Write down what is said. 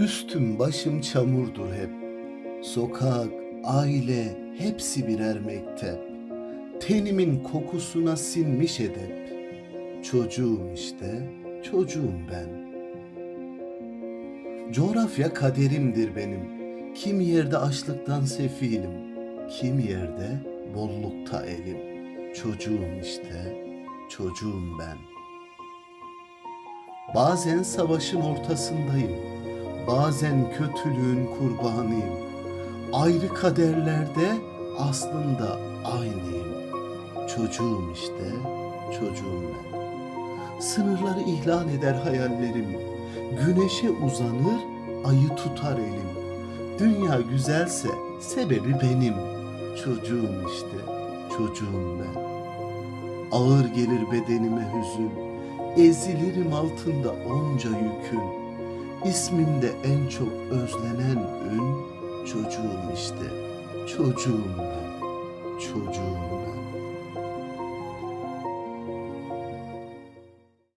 Üstüm başım çamurdur hep. Sokak, aile hepsi birer mektep. Tenimin kokusuna sinmiş edep. Çocuğum işte, çocuğum ben. Coğrafya kaderimdir benim. Kim yerde açlıktan sefilim, kim yerde bollukta elim. Çocuğum işte, çocuğum ben. Bazen savaşın ortasındayım. Bazen kötülüğün kurbanıyım. Ayrı kaderlerde aslında aynıyım. Çocuğum işte, çocuğum ben. Sınırları ihlal eder hayallerim. Güneşe uzanır, ayı tutar elim. Dünya güzelse sebebi benim. Çocuğum işte, çocuğum ben. Ağır gelir bedenime hüzün. Ezilirim altında onca yükün. İsmimde en çok özlenen ün çocuğum işte. Çocuğum ben. Çocuğum